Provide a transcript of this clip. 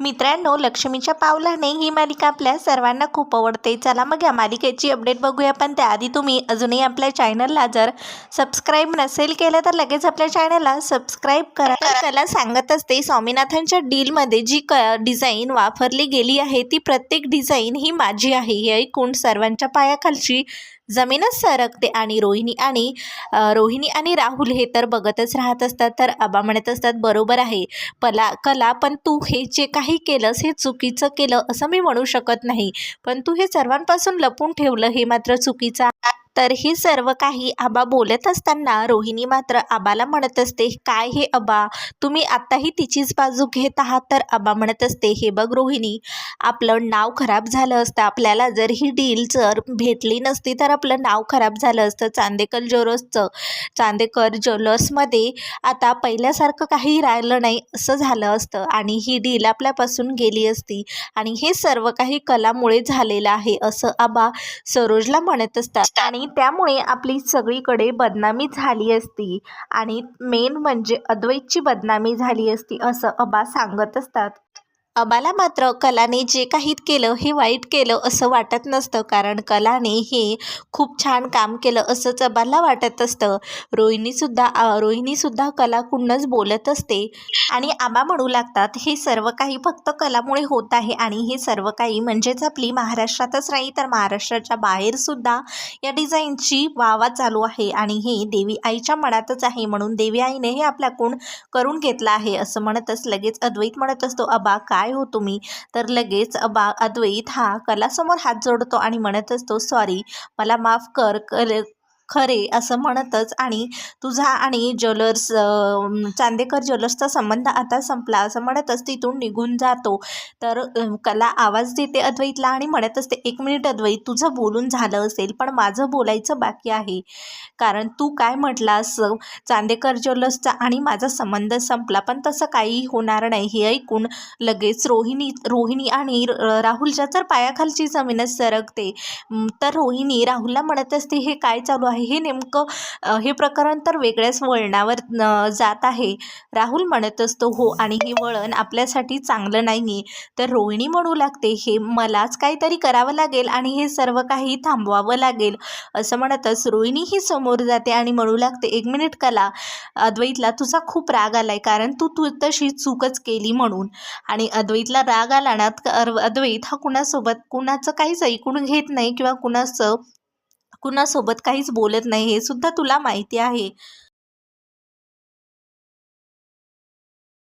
मित्रांनो लक्ष्मीच्या पावलाने ही मालिका आपल्या सर्वांना खूप आवडते. चला मग या मालिकेची अपडेट बघूया. पण त्याआधी तुम्ही अजूनही आपल्या चॅनलला जर सबस्क्राईब नसेल केलं तर लगेच आपल्या चॅनलला सबस्क्राईब करा. त्याला सांगत असते स्वामीनाथनच्या डीलमध्ये जी क डिझाईन वापरली गेली आहे ती प्रत्येक डिझाईन ही माझी आहे. हे ऐकून सर्वांच्या पायाखालची जमीनच सरकते आणि रोहिणी आणि रोहिणी आणि राहुल हे तर बघतच राहत असतात. तर आबा म्हणत असतात बरोबर आहे. पला कला पण तू हे जे काही केलंस हे चुकीचं केलं असं मी म्हणू शकत नाही. पण तू हे सर्वांपासून लपून ठेवलं हे मात्र चुकीचं तर हे सर्व काही आबा बोलत असताना रोहिणी मात्र आबाला म्हणत असते काय हे आबा? तुम्ही आत्ताही तिचीच बाजू घेत आहात? तर आबा म्हणत असते हे बघ रोहिणी आपलं नाव खराब झालं असतं. आपल्याला जर ही डील जर भेटली नसती तर आपलं नाव खराब झालं असतं. चांदेकर ज्वेलर्सचं चांदेकर ज्वेलर्समध्ये आता पहिल्यासारखं काही राहिलं नाही असं झालं असतं. आणि ही डील आपल्यापासून गेली असती. आणि हे सर्व काही कलामुळे झालेलं आहे असं आबा सरोजला म्हणत असतात. आणि त्यामुळे आपली सगळीकडे बदनामी झाली असती. आणि मेन म्हणजे अद्वैतची बदनामी झाली असती असं अबा सांगत असतात. अबाला मात्र कलाने जे काही केलं हे वाईट केलं असं वाटत नसतं. कारण कलाने हे खूप छान काम केलं असंच अबाला वाटत असतं. रोहिणीसुद्धा रोहिणीसुद्धा कलाकडूनच बोलत असते. आणि आबा म्हणू लागतात हे सर्व काही फक्त कलामुळे होत आहे आणि हे सर्व काही म्हणजेच आपली महाराष्ट्रातच नाही तर महाराष्ट्राच्या बाहेरसुद्धा या डिझाईनची वावा चालू आहे. आणि हे देवी आईच्या मनातच आहे म्हणून देवी आईने हे आपला कोण करून घेतलं आहे असं म्हणतच लगेच अद्वैत म्हणत असतो अबा काय काय हो तुम्ही? तर लगेच अबा अद्वैत हा कलासमोर हात जोडतो आणि म्हणत असतो सॉरी मला माफ कर कर खरे असं म्हणतच. आणि तुझा आणि ज्वेलर्स चांदेकर ज्वेलर्सचा संबंध आता संपला असं म्हणतच तिथून निघून जातो. तर कला आवाज देते अद्वैतला आणि म्हणत असते एक मिनिट अद्वैत तुझं बोलून झालं असेल पण माझं बोलायचं बाकी आहे. कारण तू काय म्हटलास चांदेकर ज्वेलर्सचा आणि माझा संबंध संपला पण तसं काही होणार नाही. हे ऐकून लगेच रोहिणी रोहिणी आणि राहुलच्या तर पायाखालची जमीनच सरकते. तर रोहिणी राहुलला म्हणत असते हे काय चालू आहे हे नेमकं हे प्रकरण तर वेगळ्याच वळणावर जात आहे. राहुल म्हणत असतो हो आणि हे वळण आपल्यासाठी चांगलं नाही आहे तर रोहिणी म्हणू लागते हे मलाच काहीतरी करावं लागेल आणि हे सर्व काही थांबवावं लागेल. असं म्हणतच रोहिणी ही समोर जाते आणि म्हणू लागते एक मिनिट कला अद्वैतला तुझा खूप राग आलाय कारण तू तू तशी चूकच केली म्हणून. आणि अद्वैतला राग आला ना अद्वैत हा कुणासोबत कुणाचं काहीच ऐकून घेत नाही किंवा कुणाचं कुणासोबत काहीच बोलत नाही हे सुद्धा तुला माहिती आहे.